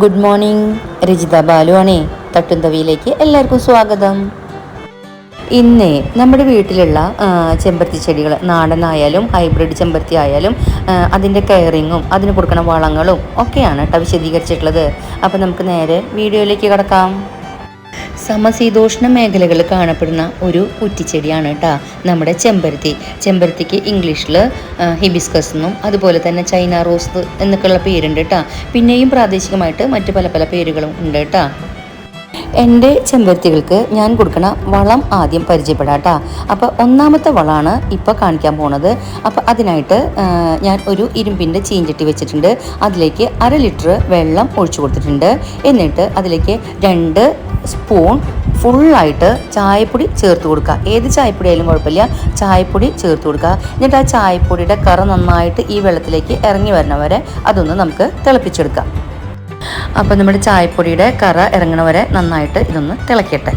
Good morning Rajitha ബാലുവാണി തട്ടുന്തവിയിലേക്ക് എല്ലാവർക്കും സ്വാഗതം. ഇന്ന് നമ്മുടെ വീട്ടിലുള്ള ചെമ്പരത്തി ചെടികൾ നാടനായാലും ഹൈബ്രിഡ് ചെമ്പരത്തി ആയാലും അതിന്റെ കെയറിങ്ങും അതിന് കൊടുക്കുന്ന വളങ്ങളും ഒക്കെയാണ് കേട്ടോ വിശദീകരിച്ചിട്ടുള്ളത്. അപ്പോൾ നമുക്ക് നേരെ വീഡിയോയിലേക്ക് കിടക്കാം. സമശീതോഷ്ണ മേഖലകളിൽ കാണപ്പെടുന്ന ഒരു കുറ്റിച്ചെടിയാണ് കേട്ടോ നമ്മുടെ ചെമ്പരത്തി. ചെമ്പരത്തിക്ക് ഇംഗ്ലീഷിൽ ഹിബിസ്കസ് എന്നും അതുപോലെ തന്നെ ചൈന റോസ് എന്നൊക്കെയുള്ള പേരുണ്ട് കേട്ടോ പിന്നെയും പ്രാദേശികമായിട്ട് മറ്റു പല പല പേരുകളും ഉണ്ട് കേട്ടോ എന്റെ ചെമ്പരത്തികൾക്ക് ഞാൻ കൊടുക്കണ വളം ആദ്യം പരിചയപ്പെടാം കേട്ടോ അപ്പോൾ ഒന്നാമത്തെ വളമാണ് ഇപ്പോൾ കാണിക്കാൻ പോണത്. അപ്പോൾ അതിനായിട്ട് ഞാൻ ഒരു ഇരുമ്പിന്റെ ചീഞ്ചട്ടി വെച്ചിട്ടുണ്ട്. അതിലേക്ക് അര ലിറ്റർ വെള്ളം ഒഴിച്ചു കൊടുത്തിട്ടുണ്ട്. എന്നിട്ട് അതിലേക്ക് രണ്ട് സ്പൂൺ ഫുള്ളായിട്ട് ചായപ്പൊടി ചേർത്ത് കൊടുക്കുക. ഏത് ചായപ്പൊടി ആയാലും കുഴപ്പമില്ല. ചായപ്പൊടി ചേർത്ത് കൊടുക്കുക. എന്നിട്ട് ആ ചായപ്പൊടിയുടെ കറ നന്നായിട്ട് ഈ വെള്ളത്തിലേക്ക് ഇറങ്ങി വരണ വരെ അതൊന്ന് നമുക്ക് തിളപ്പിച്ചെടുക്കാം. അപ്പോൾ നമ്മുടെ ചായപ്പൊടിയുടെ കറ ഇറങ്ങണ വരെ നന്നായിട്ട് ഇതൊന്ന് തിളക്കട്ടെ.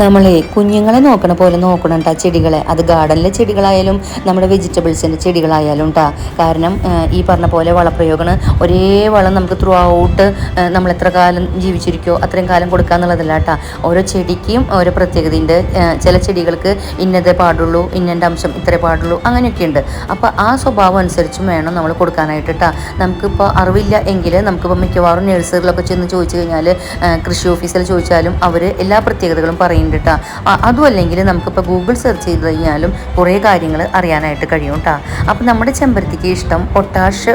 നമ്മളെ കുഞ്ഞുങ്ങളെ നോക്കണ പോലെ നോക്കണം കേട്ടോ ചെടികളെ. അത് ഗാർഡനിലെ ചെടികളായാലും നമ്മുടെ വെജിറ്റബിൾസിന്റെ ചെടികളായാലും കേട്ടോ കാരണം ഈ പറഞ്ഞ പോലെ വളപ്രയോഗമാണ് ഒരേ വളം നമുക്ക് ത്രൂ ഔട്ട് നമ്മൾ എത്ര കാലം ജീവിച്ചിരിക്കോ അത്രയും കാലം കൊടുക്കുക എന്നുള്ളതല്ല കേട്ടോ ഓരോ ചെടിക്കും ഓരോ പ്രത്യേകതയുണ്ട്. ചില ചെടികൾക്ക് ഇന്നത്തെ പാടുള്ളൂ ഇന്നന്റെ അംശം ഇത്രേ പാടുള്ളൂ അങ്ങനെയൊക്കെ ഉണ്ട് അപ്പോൾ ആ സ്വഭാവം അനുസരിച്ചും വേണം നമ്മൾ കൊടുക്കാനായിട്ട് കേട്ടോ നമുക്കിപ്പോൾ അറിവില്ല എങ്കിൽ നമുക്കിപ്പോൾ മിക്കവാറും നഴ്സറിലൊക്കെ ചെന്ന് ചോദിച്ചു കഴിഞ്ഞാൽ കൃഷി ഓഫീസിൽ ചോദിച്ചാലും അവർ എല്ലാ പ്രത്യേകതകളും പറയുന്നുണ്ട് കേട്ടോ അതും അല്ലെങ്കിൽ നമുക്കിപ്പോൾ ഗൂഗിൾ സെർച്ച് ചെയ്ത് കഴിഞ്ഞാലും കുറേ കാര്യങ്ങൾ അറിയാനായിട്ട് കഴിയും കേട്ടോ അപ്പോൾ നമ്മുടെ ചെമ്പരത്തിക്ക് ഇഷ്ടം പൊട്ടാഷ്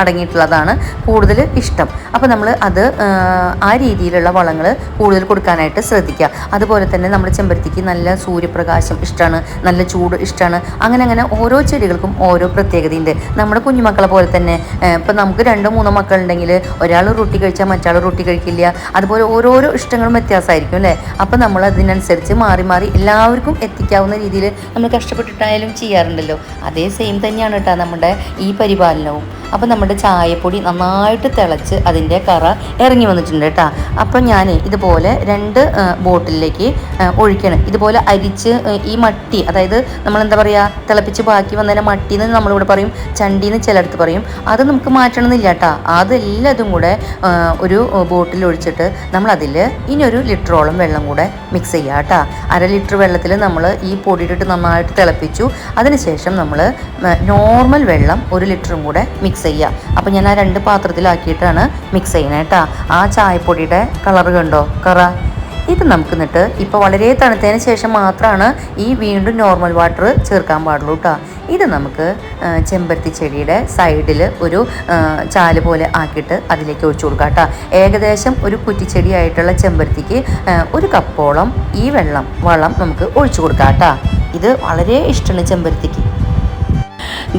അടങ്ങിയിട്ടുള്ളതാണ് കൂടുതൽ ഇഷ്ടം. അപ്പോൾ നമ്മൾ അത് ആ, രീതിയിലുള്ള വളങ്ങൾ കൂടുതൽ കൊടുക്കാനായിട്ട് ശ്രദ്ധിക്കുക അതുപോലെ തന്നെ നമ്മുടെ ചെമ്പരത്തിക്ക് നല്ല സൂര്യപ്രകാശം ഇഷ്ടമാണ് നല്ല ചൂട് ഇഷ്ടമാണ് അങ്ങനെ അങ്ങനെ ഓരോ ചെടികൾക്കും ഓരോ പ്രത്യേകതയുണ്ട്. നമ്മുടെ കുഞ്ഞുമക്കളെ പോലെ തന്നെ ഇപ്പം നമുക്ക് രണ്ടോ മൂന്നോ മക്കളുണ്ടെങ്കിൽ ഒരാൾ റൊട്ടി കഴിച്ചാൽ മറ്റാൾ റൊട്ടി കഴിക്കില്ല. അതുപോലെ ഓരോരോ ഇഷ്ടങ്ങളും വ്യത്യാസമായിരിക്കും അല്ലേ അപ്പം നമ്മൾ അതിനനുസരിച്ച് മാറി മാറി എല്ലാവർക്കും എത്തിക്കാവുന്ന രീതിയിൽ നമ്മൾ കഷ്ടപ്പെട്ടിട്ടായാലും ചെയ്യാറുണ്ടല്ലോ. അതേ സെയിം തന്നെയാണ് കേട്ടോ നമ്മുടെ ഈ പരിപാലനവും. അപ്പോൾ നമ്മുടെ ചായപ്പൊടി നന്നായിട്ട് തിളച്ച് അതിന്റെ കറ ഇറങ്ങി വന്നിട്ടുണ്ട് കേട്ടോ. അപ്പോൾ ഞാൻ ഇതുപോലെ രണ്ട് ബോട്ടിലേക്ക് ഒഴിക്കണം. ഇതുപോലെ അരിച്ച് ഈ മട്ടി അതായത് നമ്മൾ എന്താ പറയുക തിളപ്പിച്ച് ബാക്കി വന്നതിന്റെ മട്ടി എന്ന് നമ്മളിവിടെ പറയും ചണ്ടിന്ന് ചിലടത്ത് പറയും. അത് നമുക്ക് മാറ്റണമെന്നില്ല കേട്ടോ. അതെല്ലാതും കൂടെ ഒരു ബോട്ടിൽ ഒഴിച്ചിട്ട് നമ്മൾ അതിൽ ഇനി ഒരു ലിറ്ററോളം വെള്ളം കൂടെ മിക്സ് ചെയ്യുക കേട്ടോ. അര ലിറ്റർ വെള്ളത്തിൽ നമ്മൾ ഈ പൊടിയിട്ടിട്ട് നന്നായിട്ട് തിളപ്പിച്ചു. അതിനുശേഷം നമ്മൾ നോർമൽ വെള്ളം ഒരു ലിറ്ററും കൂടെ മിക്സ് ചെയ്യുക. അപ്പോൾ ഞാൻ ആ രണ്ട് പാത്രത്തിലാക്കിയിട്ടാണ് മിക്സ് ചെയ്യുന്നത് കേട്ടോ. ആ ചായപ്പൊടിയുടെ കളർ കണ്ടോ? കറ. ഇത് നമുക്ക് എന്നിട്ട് ഇപ്പോൾ വളരെ തണുത്തതിന് ശേഷം മാത്രമാണ് ഈ വീണ്ടും നോർമൽ വാട്ടർ ചേർക്കാൻ പാടുള്ളൂ കേട്ടോ. ഇത് നമുക്ക് ചെമ്പരത്തി ചെടിയുടെ സൈഡിൽ ഒരു ചാൽ പോലെ ആക്കിയിട്ട് അതിലേക്ക് ഒഴിച്ചു കൊടുക്കാം കേട്ടോ. ഏകദേശം ഒരു കുറ്റിച്ചെടിയായിട്ടുള്ള ചെമ്പരത്തിക്ക് ഒരു കപ്പോളം ഈ വെള്ളം വളം നമുക്ക് ഒഴിച്ചു കൊടുക്കാം കേട്ടോ. ഇത് വളരെ ഇഷ്ടമാണ് ചെമ്പരത്തിക്ക്.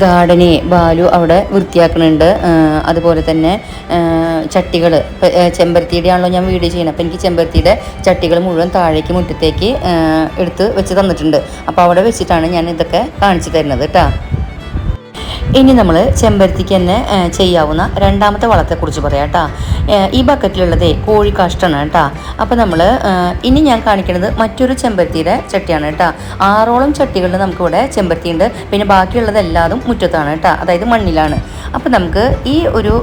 ഗാർഡനെ ബാലു അവിടെ വൃത്തിയാക്കുന്നുണ്ട് അതുപോലെ തന്നെ ചട്ടികൾ ചെമ്പരത്തിയുടെ ആണല്ലോ ഞാൻ വീഡിയോ ചെയ്യണം അപ്പോൾ എനിക്ക് ചെമ്പരത്തിയുടെ ചട്ടികൾ മുഴുവൻ താഴേക്ക് മുറ്റത്തേക്ക് എടുത്ത് വെച്ച് തന്നിട്ടുണ്ട്. അപ്പോൾ അവിടെ വെച്ചിട്ടാണ് ഞാൻ ഇതൊക്കെ കാണിച്ചു തരുന്നത് കേട്ടോ. ഇനി നമ്മൾ ചെമ്പരത്തിക്ക് തന്നെ ചെയ്യാവുന്ന രണ്ടാമത്തെ വളത്തെക്കുറിച്ച് പറയാം കേട്ടോ. ഈ ബക്കറ്റിലുള്ളതേ കാഷ്ടമാണ് കേട്ടോ. അപ്പോൾ നമ്മൾ ഇനി ഞാൻ കാണിക്കുന്നത് മറ്റൊരു ചെമ്പരത്തിയുടെ ചട്ടിയാണ് കേട്ടോ. ആറോളം ചട്ടികളിൽ നമുക്കിവിടെ ചെമ്പരത്തി ഉണ്ട് പിന്നെ ബാക്കിയുള്ളത് എല്ലാതും മുറ്റത്താണ് കേട്ടോ. അതായത് മണ്ണിലാണ്. അപ്പോൾ നമുക്ക് ഈ ഒരു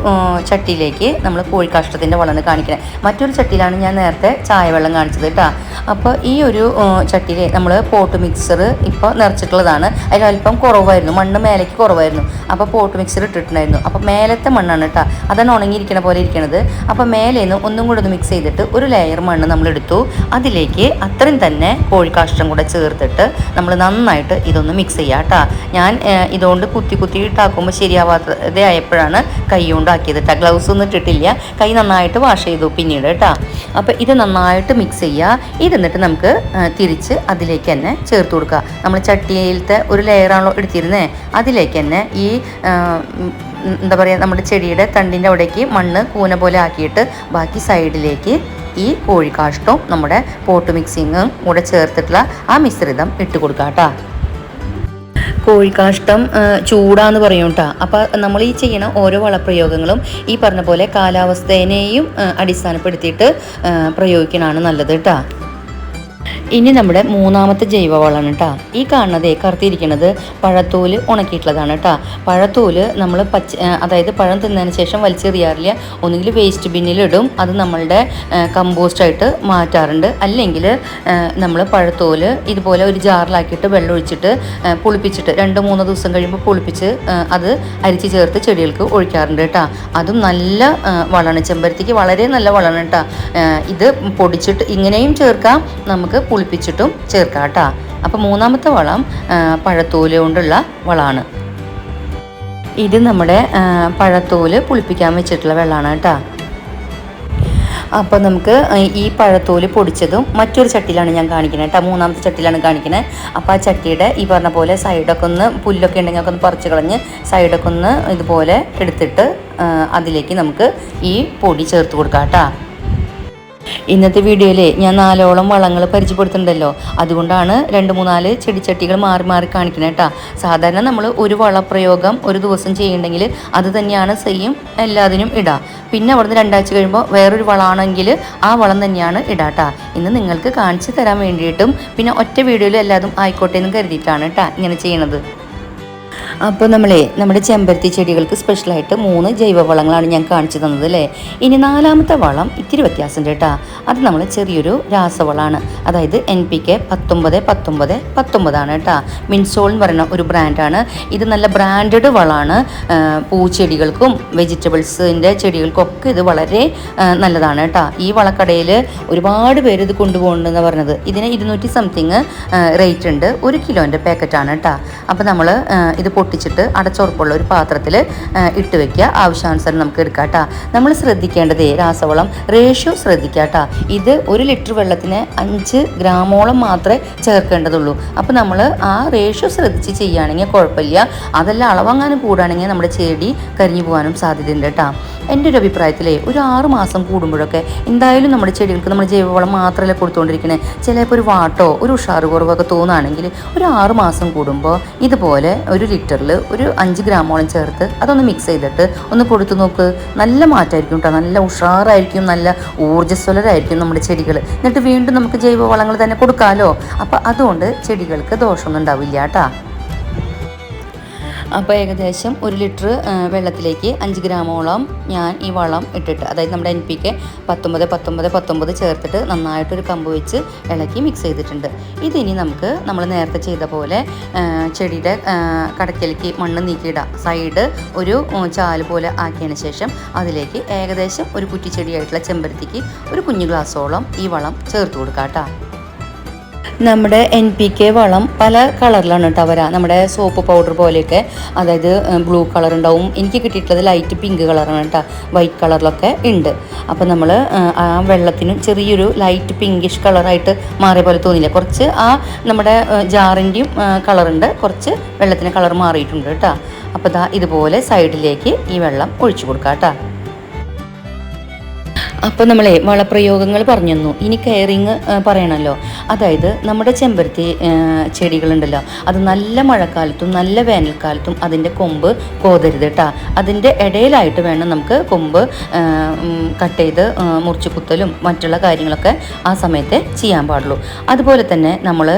ചട്ടിയിലേക്ക് നമ്മൾ കോഴിക്കാഷ്ടത്തിന്റെ വളമാണ് കാണിക്കണേ. മറ്റൊരു ചട്ടിയിലാണ് ഞാൻ നേരത്തെ ചായവെള്ളം കാണിച്ചത് കേട്ടോ അപ്പോൾ ഈ ഒരു ചട്ടിയിൽ നമ്മൾ പോട്ട് മിക്സർ ഇപ്പോൾ നിറച്ചിട്ടുള്ളതാണ്. അതിൽ അല്പം കുറവായിരുന്നു മണ്ണ് മേലേക്ക് കുറവായിരുന്നു. അപ്പോൾ പോട്ട് മിക്സർ ഇട്ടിട്ടുണ്ടായിരുന്നു. അപ്പോൾ മേലത്തെ മണ്ണാണ് കേട്ടോ അതാണ് ഉണങ്ങിയിരിക്കണ പോലെ ഇരിക്കണത്. അപ്പോൾ മേലെ നിന്ന് ഒന്നും കൂടെ ഒന്ന് മിക്സ് ചെയ്തിട്ട് ഒരു ലെയർ മണ്ണ് നമ്മൾ എടുത്തു. അതിലേക്ക് അത്രയും തന്നെ കോഴിക്കാഷ്ടം കൂടെ ചേർത്തിട്ട് നമ്മൾ നന്നായിട്ട് ഇതൊന്ന് മിക്സ് ചെയ്യാം കേട്ടോ ഞാൻ ഇതുകൊണ്ട് കുത്തി കുത്തി ഇട്ടാക്കുമ്പോൾ ശരിയാവാത്തത് ആയപ്പോഴാണ് കൈ കൊണ്ടാക്കിയത് കേട്ടോ ഗ്ലൗസ് ഒന്നും ഇട്ടിട്ടില്ല. കൈ നന്നായിട്ട് വാഷ് ചെയ്തു പിന്നീട് കേട്ടോ അപ്പോൾ ഇത് നന്നായിട്ട് മിക്സ് ചെയ്യുക ഇതെന്നിട്ട് നമുക്ക് തിരിച്ച് അതിലേക്ക് തന്നെ ചേർത്ത് കൊടുക്കുക നമ്മൾ ചട്ടിയിലത്തെ ഒരു ലെയറാണല്ലോ എടുത്തിരുന്നേ അതിലേക്ക് തന്നെ ഈ എന്താ പറയുക നമ്മുടെ ചെടിയുടെ തണ്ടിന്റെ അവിടേക്ക് മണ്ണ് കൂന പോലെ ആക്കിയിട്ട് ബാക്കി സൈഡിലേക്ക് ഈ കോഴിക്കാഷ്ടവും നമ്മുടെ പോട്ട് മിക്സിങ്ങും കൂടെ ചേർത്തിട്ടുള്ള ആ മിശ്രിതം ഇട്ട് കൊടുക്കാം കേട്ടോ കോഴിക്കാഷ്ടം ചൂടാന്ന് പറയും കേട്ടോ അപ്പോൾ നമ്മൾ ഈ ചെയ്യണ ഓരോ വളപ്രയോഗങ്ങളും ഈ പറഞ്ഞ പോലെ കാലാവസ്ഥേനെയും അടിസ്ഥാനപ്പെടുത്തിയിട്ട് പ്രയോഗിക്കണാണ് നല്ലത് കേട്ടോ ഇനി നമ്മുടെ മൂന്നാമത്തെ ജൈവവളമാണ് കേട്ടോ ഈ കാണുന്നതേ കറുത്തിരിക്കുന്നത് പഴത്തോൽ ഉണക്കിയിട്ടുള്ളതാണ് കേട്ടോ പഴത്തോൽ നമ്മൾ പച്ച അതായത് പഴം തിന്നതിന് ശേഷം വലിച്ചെറിയാറില്ല. ഒന്നുകിൽ വേസ്റ്റ് ബിന്നിലിടും അത് നമ്മളുടെ കമ്പോസ്റ്റായിട്ട് മാറ്റാറുണ്ട്. അല്ലെങ്കിൽ നമ്മൾ പഴത്തോൽ ഇതുപോലെ ഒരു ജാറിലാക്കിയിട്ട് വെള്ളം ഒഴിച്ചിട്ട് പുളിപ്പിച്ചിട്ട് രണ്ട് മൂന്ന് ദിവസം കഴിയുമ്പോൾ പുളിപ്പിച്ച് അത് അരിച്ച് ചേർത്ത് ചെടികൾക്ക് ഒഴിക്കാറുണ്ട് കേട്ടോ അതും നല്ല വളമാണ്. ചെമ്പരത്തിക്ക് വളരെ നല്ല വളമാണ് കേട്ടോ ഇത് പൊടിച്ചിട്ട് ഇങ്ങനെയും ചേർക്കാം. നമുക്ക് പുളിപ്പിച്ചിട്ടും ചേർക്കാം കേട്ടോ. അപ്പോൾ മൂന്നാമത്തെ വളം പഴത്തോൽ കൊണ്ടുള്ള വളമാണ്. ഇത് നമ്മുടെ പഴത്തോൽ പുളിപ്പിക്കാൻ വെച്ചിട്ടുള്ള വെള്ളമാണ് കേട്ടോ. അപ്പോൾ നമുക്ക് ഈ പഴത്തോൽ പൊടിച്ചതും മറ്റൊരു ചട്ടിയിലാണ് ഞാൻ കാണിക്കുന്നത് കേട്ടോ. മൂന്നാമത്തെ ചട്ടിയിലാണ് കാണിക്കുന്നത്. അപ്പോൾ ആ ചട്ടിയുടെ ഈ പറഞ്ഞ പോലെ സൈഡൊക്കെ ഒന്ന് പുല്ലൊക്കെ ഉണ്ടെങ്കിൽ ഒക്കെ ഒന്ന് പറിച്ച് കളഞ്ഞ് സൈഡൊക്കെ ഒന്ന് ഇതുപോലെ എടുത്തിട്ട് അതിലേക്ക് നമുക്ക് ഈ പൊടി ചേർത്ത് കൊടുക്കാം കേട്ടോ. ഇന്നത്തെ വീഡിയോയിൽ ഞാൻ നാലോളം വളങ്ങൾ പരിചയപ്പെടുത്തുന്നുണ്ടല്ലോ. അതുകൊണ്ടാണ് രണ്ട് മൂന്നാൽ ചെടിച്ചട്ടികൾ മാറി മാറി കാണിക്കുന്നത് കേട്ടോ സാധാരണ നമ്മൾ ഒരു വളപ്രയോഗം ഒരു ദിവസം ചെയ്യണമെങ്കിൽ അത് തന്നെയാണ് സെയിം എല്ലാത്തിനും ഇടാം. പിന്നെ അവിടുന്ന് രണ്ടാഴ്ച കഴിയുമ്പോൾ വേറൊരു വളമാണെങ്കിൽ ആ വളം തന്നെയാണ് ഇടാട്ടാ ഇന്ന് നിങ്ങൾക്ക് കാണിച്ചു തരാൻ വേണ്ടിയിട്ടും പിന്നെ ഒറ്റ വീഡിയോയിൽ എല്ലാതും ആയിക്കോട്ടെ എന്ന് കരുതിയിട്ടാണ് കേട്ടോ ഇങ്ങനെ ചെയ്യണത്. അപ്പോൾ നമ്മളെ നമ്മുടെ ചെമ്പരത്തി ചെടികൾക്ക് സ്പെഷ്യലായിട്ട് മൂന്ന് ജൈവവളങ്ങളാണ് ഞാൻ കാണിച്ചു തന്നത് അല്ലേ? ഇനി നാലാമത്തെ വളം ഇത്തിരി വ്യത്യാസമുണ്ട് കേട്ടോ. അത് നമ്മൾ ചെറിയൊരു രാസവളമാണ് അതായത് എൻ പി കെ പത്തൊമ്പത് പത്തൊമ്പത് പത്തൊമ്പതാണ് കേട്ടോ. മിൻസോൾ എന്ന് പറയുന്ന ഒരു ബ്രാൻഡാണ് ഇത് നല്ല ബ്രാൻഡഡ് വളമാണ് പൂച്ചെടികൾക്കും വെജിറ്റബിൾസിന്റെ ചെടികൾക്കും ഒക്കെ ഇത് വളരെ നല്ലതാണ് കേട്ടോ. ഈ വളക്കടയിൽ ഒരുപാട് പേര് ഇത് കൊണ്ടുപോകണമെന്ന് പറഞ്ഞത്. ഇതിന് ഇരുന്നൂറ്റി സംതിങ് റേറ്റ് ഉണ്ട്. ഒരു കിലോന്റെ പാക്കറ്റാണ് കേട്ടോ. അപ്പോൾ നമ്മൾ ഇത് പൊട്ടിച്ചിട്ട് അടച്ചുറപ്പുള്ള ഒരു പാത്രത്തിൽ ഇട്ട് വെക്കുക. ആവശ്യാനുസരണം നമുക്ക് എടുക്കാം കേട്ടോ. നമ്മൾ ശ്രദ്ധിക്കേണ്ടത് രാസവളം റേഷ്യോ ശ്രദ്ധിക്കുക കേട്ടോ ഇത് ഒരു ലിറ്റർ വെള്ളത്തിന് അഞ്ച് ഗ്രാമോളം മാത്രമേ ചേർക്കേണ്ടതുള്ളൂ. അപ്പോൾ നമ്മൾ ആ റേഷ്യോ ശ്രദ്ധിച്ച് ചെയ്യുകയാണെങ്കിൽ കുഴപ്പമില്ല. അതല്ല അളവങ്ങാനും കൂടുകയാണെങ്കിൽ നമ്മുടെ ചെടി കരിഞ്ഞു പോകാനും സാധ്യതയുണ്ട് കേട്ടോ. എന്റെ ഒരു അഭിപ്രായത്തിലേ ഒരു ആറ് മാസം കൂടുമ്പോഴൊക്കെ എന്തായാലും നമ്മുടെ ചെടികൾക്ക് നമ്മൾ ജൈവവളം മാത്രമല്ല കൊടുത്തുകൊണ്ടിരിക്കണേ. ചിലപ്പോൾ ഒരു വാട്ടോ ഒരു ഉഷാറ് കുറവൊക്കെ തോന്നുകയാണെങ്കിൽ ഒരു ആറ് മാസം കൂടുമ്പോൾ ഇതുപോലെ ഒരു ലിറ്ററിൽ ഒരു അഞ്ച് ഗ്രാമോളം ചേർത്ത് അതൊന്ന് മിക്സ് ചെയ്തിട്ട് ഒന്ന് കൊടുത്തു നോക്ക്. നല്ല മാറ്റമായിരിക്കും കേട്ടോ നല്ല ഉഷാറായിരിക്കും നല്ല ഊർജസ്വലരായിരിക്കും നമ്മുടെ ചെടികൾ എന്നിട്ട് വീണ്ടും നമുക്ക് ജൈവവളങ്ങൾ തന്നെ കൊടുക്കാമല്ലോ അപ്പോൾ അതുകൊണ്ട് ചെടികൾക്ക് ദോഷമൊന്നും ഉണ്ടാവില്ല കേട്ടോ അപ്പോൾ ഏകദേശം ഒരു ലിറ്റർ വെള്ളത്തിലേക്ക് അഞ്ച് ഗ്രാമോളം ഞാൻ ഈ വളം ഇട്ടിട്ട് അതായത് നമ്മുടെ എൻ പി കെ പത്തൊമ്പത് പത്തൊമ്പത് പത്തൊമ്പത് ചേർത്തിട്ട് നന്നായിട്ടൊരു കമ്പ് വെച്ച് ഇളക്കി മിക്സ് ചെയ്തിട്ടുണ്ട്. ഇതിനി നമുക്ക് നമ്മൾ നേരത്തെ ചെയ്ത പോലെ ചെടിയുടെ കടക്കലേക്ക് മണ്ണ് നീക്കിയിടാം. സൈഡ് ഒരു ചാൽ പോലെ ആക്കിയതിന് ശേഷം അതിലേക്ക് ഏകദേശം ഒരു കുറ്റിച്ചെടിയായിട്ടുള്ള ചെമ്പരത്തിക്ക് ഒരു കുഞ്ഞു ഗ്ലാസ്സോളം ഈ വളം ചേർത്ത് കൊടുക്കാം കേട്ടോ. നമ്മുടെ എൻ പി കെ വളം പല കളറിലാണ് കേട്ടോ വരാം. നമ്മുടെ സോപ്പ് പൗഡർ പോലെയൊക്കെ. അതായത് ബ്ലൂ കളർ ഉണ്ടാവും. എനിക്ക് കിട്ടിയിട്ടുള്ളത് ലൈറ്റ് പിങ്ക് കളറാണ് കേട്ടോ വൈറ്റ് കളറിലൊക്കെ ഉണ്ട് അപ്പോൾ നമ്മൾ ആ വെള്ളത്തിന് ചെറിയൊരു ലൈറ്റ് പിങ്കിഷ് കളറായിട്ട് മാറിയ പോലെ തോന്നില്ല കുറച്ച് ആ നമ്മുടെ ജാറിന്റെയും കളറുണ്ട് കുറച്ച് വെള്ളത്തിന്റെ കളർ മാറിയിട്ടുണ്ട് കേട്ടോ അപ്പോൾ ഇതാ ഇതുപോലെ സൈഡിലേക്ക് ഈ വെള്ളം ഒഴിച്ചു കൊടുക്കാം കേട്ടോ അപ്പോൾ നമ്മളെ വളപ്രയോഗങ്ങൾ പറഞ്ഞു ഇനി കെയറിങ് പറയണല്ലോ. അതായത് നമ്മുടെ ചെമ്പരത്തി ചെടികളുണ്ടല്ലോ. അത് നല്ല മഴക്കാലത്തും നല്ല വേനൽക്കാലത്തും അതിന്റെ കൊമ്പ് കോതരുത് കേട്ടോ അതിന്റെ ഇടയിലായിട്ട് വേണം നമുക്ക് കൊമ്പ് കട്ട് ചെയ്ത് മുറിച്ച് കുത്തലും മറ്റുള്ള കാര്യങ്ങളൊക്കെ ആ സമയത്ത് ചെയ്യാൻ പാടുള്ളൂ. അതുപോലെ തന്നെ നമ്മൾ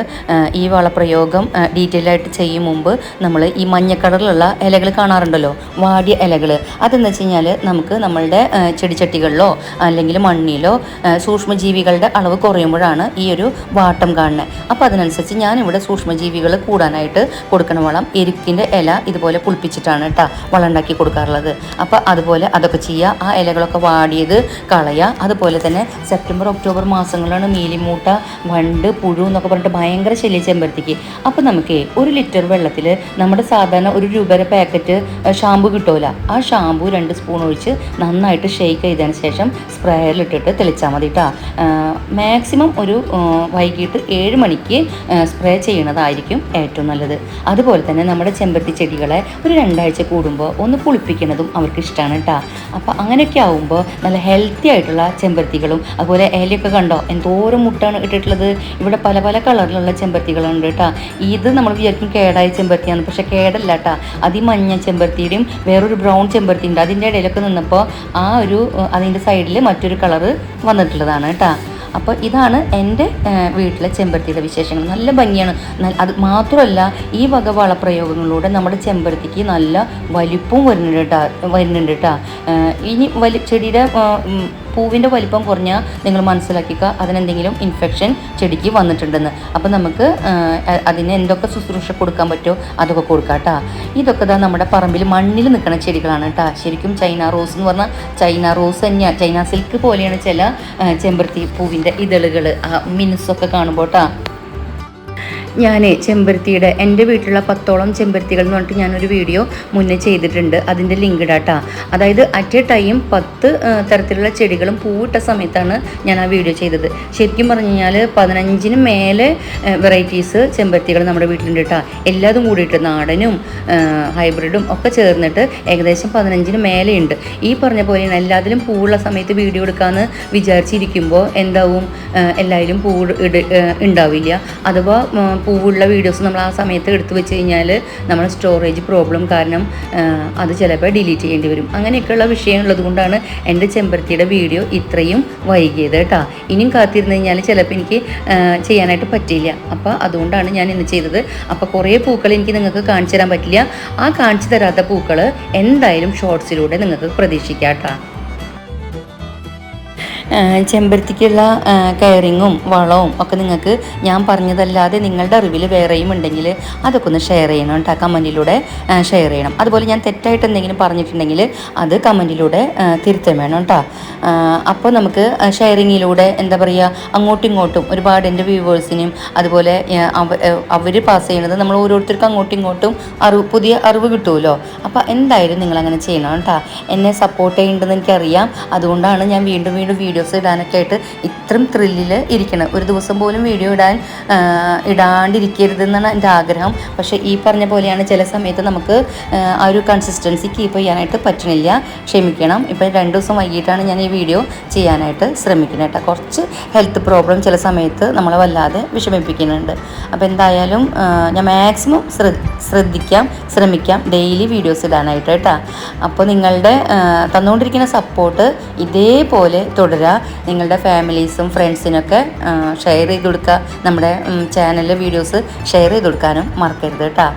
ഈ വളപ്രയോഗം ഡീറ്റെയിൽ ആയിട്ട് ചെയ്യും മുമ്പ് നമ്മൾ ഈ മഞ്ഞ കളറിലുള്ള ഇലകൾ കാണാറുണ്ടല്ലോ. വാടിയ ഇലകൾ അതെന്ന് വെച്ച് കഴിഞ്ഞാൽ നമുക്ക് നമ്മളുടെ ചെടിച്ചട്ടികളിലോ മണ്ണിലോ ആ, സൂക്ഷ്മജീവികളുടെ അളവ് കുറയുമ്പോഴാണ് ഈ ഒരു വാട്ടം കാണുന്നത് അപ്പോൾ അതിനനുസരിച്ച് ഞാനിവിടെ സൂക്ഷ്മജീവികൾ കൂടാനായിട്ട് കൊടുക്കണ വളം എരുക്കിന്റെ ഇല ഇതുപോലെ പുളിപ്പിച്ചിട്ടാണ് കേട്ടോ വളം ഉണ്ടാക്കി കൊടുക്കാറുള്ളത്. അപ്പോൾ അതുപോലെ അതൊക്കെ ചെയ്യുക ആ ഇലകളൊക്കെ വാടിയത് കളയുക. അതുപോലെ തന്നെ സെപ്റ്റംബർ ഒക്ടോബർ മാസങ്ങളിലാണ് മീലിമൂട്ട വണ്ട് പുഴു എന്നൊക്കെ പറഞ്ഞിട്ട് ഭയങ്കര ശല്യം ചെമ്പരത്തിക്ക്. അപ്പോൾ നമുക്ക് ഒരു ലിറ്റർ വെള്ളത്തിൽ നമ്മുടെ സാധാരണ ഒരു രൂപയുടെ പാക്കറ്റ് ഷാമ്പു കിട്ടുമല്ലോ ആ ഷാമ്പു രണ്ട് സ്പൂൺ ഒഴിച്ച് നന്നായിട്ട് ഷെയ്ക്ക് ചെയ്തതിന് ശേഷം സ്പ്രേയറിലിട്ടിട്ട് തെളിച്ചാൽ മതി കേട്ടോ മാക്സിമം ഒരു വൈകിട്ട് ഏഴ് മണിക്ക് സ്പ്രേ ചെയ്യുന്നതായിരിക്കും ഏറ്റവും നല്ലത്. അതുപോലെ തന്നെ നമ്മുടെ ചെമ്പരത്തി ചെടികളെ ഒരു രണ്ടാഴ്ച കൂടുമ്പോൾ ഒന്ന് പുളിപ്പിക്കുന്നതും അവർക്ക് ഇഷ്ടമാണ് കേട്ടോ അപ്പോൾ അങ്ങനെയൊക്കെ ആവുമ്പോൾ നല്ല ഹെൽത്തി ആയിട്ടുള്ള ചെമ്പരത്തികളും അതുപോലെ ഇലയൊക്കെ കണ്ടോ? എന്തോരം മുട്ടാണ് ഇട്ടിട്ടുള്ളത്. ഇവിടെ പല പല കളറിലുള്ള ചെമ്പരത്തികളുണ്ട് കേട്ടോ ഇത് നമ്മൾ വിചാരിക്കും കേടായ ചെമ്പരത്തിയാണ് പക്ഷേ കേടല്ല കേട്ടോ അത് ഈ മഞ്ഞ ചെമ്പരത്തിയുടെയും വേറൊരു ബ്രൗൺ ചെമ്പരത്തി ഉണ്ട് അതിന്റെ ഇടയിലൊക്കെ നിന്നപ്പോൾ ആ ഒരു അതിന്റെ സൈഡിൽ മറ്റൊരു കളറ് വന്നിട്ടുള്ളതാണ് കേട്ടോ അപ്പോൾ ഇതാണ് എന്റെ വീട്ടിലെ ചെമ്പരത്തിയുടെ വിശേഷങ്ങൾ. നല്ല ഭംഗിയാണ്. അത് മാത്രമല്ല ഈ വക വളപ്രയോഗങ്ങളിലൂടെ നമ്മുടെ ചെമ്പരത്തിക്ക് നല്ല വലിപ്പവും വരുന്നുണ്ട് കേട്ടോ വരുന്നുണ്ട് കേട്ടോ ഇനി വലി ചെടിയുടെ പൂവിന്റെ വലിപ്പം കുറഞ്ഞാൽ നിങ്ങൾ മനസ്സിലാക്കിക്കുക അതിനെന്തെങ്കിലും ഇൻഫെക്ഷൻ ചെടിക്ക് വന്നിട്ടുണ്ടെന്ന്. അപ്പോൾ നമുക്ക് അതിന് എന്തൊക്കെ ശുശ്രൂഷ കൊടുക്കാൻ പറ്റുമോ അതൊക്കെ കൊടുക്കാം കേട്ടോ ഇതൊക്കെ തന്നെ നമ്മുടെ പറമ്പിൽ മണ്ണിൽ നിൽക്കുന്ന ചെടികളാണ് കേട്ടോ ശരിക്കും ചൈന റോസ് എന്ന് പറഞ്ഞാൽ ചൈന റോസ് തന്നെയാണ് ചൈന സിൽക്ക് പോലെയാണ് ചില ചെമ്പരത്തി പൂവിന്റെ ഇതളുകൾ മിനുസൊക്കെ കാണുമ്പോൾ കേട്ടോ ഞാൻ ചെമ്പരത്തിയുടെ എന്റെ വീട്ടിലുള്ള പത്തോളം ചെമ്പരത്തികൾ എന്ന് പറഞ്ഞിട്ട് ഞാനൊരു വീഡിയോ മുന്നേ ചെയ്തിട്ടുണ്ട്. അതിന്റെ ലിങ്ക് ഇടാട്ടാ. അതായത് അറ്റ് എ ടൈം പത്ത് തരത്തിലുള്ള ചെടികളും പൂവിട്ട സമയത്താണ് ഞാൻ ആ വീഡിയോ ചെയ്തത്. ശരിക്കും പറഞ്ഞു കഴിഞ്ഞാൽ പതിനഞ്ചിന് മേലെ വെറൈറ്റീസ് ചെമ്പരത്തികൾ നമ്മുടെ വീട്ടിലുണ്ട് കേട്ടോ എല്ലാതും കൂടിയിട്ട് നാടനും ഹൈബ്രിഡും ഒക്കെ ചേർന്നിട്ട് ഏകദേശം പതിനഞ്ചിന് മേലെയുണ്ട്. ഈ പറഞ്ഞ പോലെയാണ് എല്ലാത്തിലും പൂവുള്ള സമയത്ത് വീഡിയോ എടുക്കാമെന്ന് വിചാരിച്ചിരിക്കുമ്പോൾ എന്താവും? എല്ലാവരും പൂ ഇട ഉണ്ടാവില്ല. അഥവാ പൂവുള്ള വീഡിയോസ് നമ്മൾ ആ സമയത്ത് എടുത്തു വെച്ച് കഴിഞ്ഞാൽ നമ്മൾ സ്റ്റോറേജ് പ്രോബ്ലം കാരണം അത് ചിലപ്പോൾ ഡിലീറ്റ് ചെയ്യേണ്ടി വരും. അങ്ങനെയൊക്കെയുള്ള വിഷയമുള്ളത് കൊണ്ടാണ് എന്റെ ചെമ്പരത്തിയുടെ വീഡിയോ ഇത്രയും വൈകിയത് കേട്ടോ. ഇനിയും കാത്തിരുന്ന് കഴിഞ്ഞാൽ ചിലപ്പോൾ എനിക്ക് ചെയ്യാനായിട്ട് പറ്റില്ല അപ്പോൾ അതുകൊണ്ടാണ് ഞാൻ ഇന്ന് ചെയ്തത്. അപ്പോൾ കുറേ പൂക്കൾ എനിക്ക് നിങ്ങൾക്ക് കാണിച്ചു തരാൻ പറ്റില്ല. ആ കാണിച്ചു തരാത്ത പൂക്കൾ എന്തായാലും ഷോർട്സിലൂടെ നിങ്ങൾക്ക് പ്രതീക്ഷിക്കാം കേട്ടോ. ചെമ്പരത്തിക്കുള്ള കെയറിങ്ങും വളവും ഒക്കെ നിങ്ങൾക്ക് ഞാൻ പറഞ്ഞതല്ലാതെ നിങ്ങളുടെ അറിവിൽ വേറെയും ഉണ്ടെങ്കിൽ അതൊക്കെ ഒന്ന് ഷെയർ ചെയ്യണം കേട്ടോ കമന്റിലൂടെ ഷെയർ ചെയ്യണം. അതുപോലെ ഞാൻ തെറ്റായിട്ട് എന്തെങ്കിലും പറഞ്ഞിട്ടുണ്ടെങ്കിൽ അത് കമന്റിലൂടെ തിരുത്തം വേണം കേട്ടോ. അപ്പോൾ നമുക്ക് ഷെയറിങ്ങിലൂടെ എന്താ പറയുക അങ്ങോട്ടും ഇങ്ങോട്ടും ഒരുപാട് എന്റെ വ്യൂവേഴ്സിനും അതുപോലെ അവർ പാസ് ചെയ്യണത് നമ്മൾ ഓരോരുത്തർക്കും അങ്ങോട്ടും ഇങ്ങോട്ടും അറിവ് പുതിയ അറിവ് കിട്ടുമല്ലോ. അപ്പോൾ എന്തായാലും നിങ്ങളങ്ങനെ ചെയ്യണം കേട്ടോ. എന്നെ സപ്പോർട്ട് ചെയ്യേണ്ടതെന്ന് എനിക്കറിയാം. അതുകൊണ്ടാണ് ഞാൻ വീണ്ടും വീണ്ടും വീഡിയോസ് ഇടാനൊക്കെ ആയിട്ട് ഇത്രയും ത്രില്ലിൽ ഇരിക്കണം. ഒരു ദിവസം പോലും വീഡിയോ ഇടാൻ ഇടാണ്ടിരിക്കരുതെന്നാണ് എന്റെ ആഗ്രഹം. പക്ഷേ ഈ പറഞ്ഞ പോലെയാണ് ചില സമയത്ത് നമുക്ക് ആ, ഒരു കൺസിസ്റ്റൻസി കീപ്പ് ചെയ്യാനായിട്ട് പറ്റണില്ല. ക്ഷമിക്കണം. ഇപ്പം രണ്ട് ദിവസം വൈകിട്ടാണ് ഞാൻ ഈ വീഡിയോ ചെയ്യാനായിട്ട് ശ്രമിക്കുന്നത് കേട്ടോ. കുറച്ച് ഹെൽത്ത് പ്രോബ്ലം ചില സമയത്ത് നമ്മളെ വല്ലാതെ വിഷമിപ്പിക്കുന്നുണ്ട്. അപ്പോൾ എന്തായാലും ഞാൻ മാക്സിമം ശ്രദ്ധിക്കാം ശ്രമിക്കാം. ഡെയിലി വീഡിയോസ് ഇടാനായിട്ട് കേട്ടോ. അപ്പോൾ നിങ്ങളുടെ തന്നുകൊണ്ടിരിക്കുന്ന സപ്പോർട്ട് ഇതേപോലെ നിങ്ങളുടെ ഫാമിലീസും ഫ്രണ്ട്സിനൊക്കെ ഷെയർ ചെയ്ത് കൊടുക്കുക. നമ്മുടെ ചാനലിലെ വീഡിയോസ് ഷെയർ ചെയ്ത് കൊടുക്കാനും മറക്കരുത് കേട്ടോ.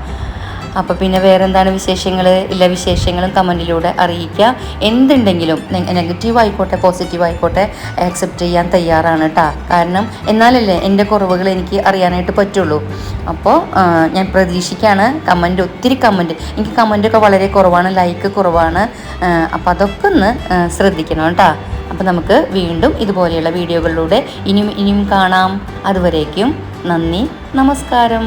അപ്പോൾ പിന്നെ വേറെ എന്താണ് വിശേഷങ്ങൾ? ഇല്ല വിശേഷങ്ങളും കമന്റിലൂടെ അറിയിക്കുക. എന്തുണ്ടെങ്കിലും നെഗറ്റീവ് ആയിക്കോട്ടെ പോസിറ്റീവ് ആയിക്കോട്ടെ ആക്സെപ്റ്റ് ചെയ്യാൻ തയ്യാറാണ് കേട്ടോ. കാരണം എന്നാലല്ലേ എന്റെ കുറവുകൾ എനിക്ക് അറിയാനായിട്ട് പറ്റുള്ളൂ. അപ്പോൾ ഞാൻ പ്രതീക്ഷിക്കുകയാണ് കമന്റ് ഒത്തിരി കമന്റ് എനിക്ക് കമന്റൊക്കെ വളരെ കുറവാണ് ലൈക്ക് കുറവാണ്. അപ്പോൾ അതൊക്കെ ഒന്ന് ശ്രദ്ധിക്കണം കേട്ടോ. അപ്പോൾ നമുക്ക് വീണ്ടും ഇതുപോലെയുള്ള വീഡിയോകളിലൂടെ ഇനിയും ഇനിയും കാണാം. അതുവരേക്കും നന്ദി നമസ്കാരം.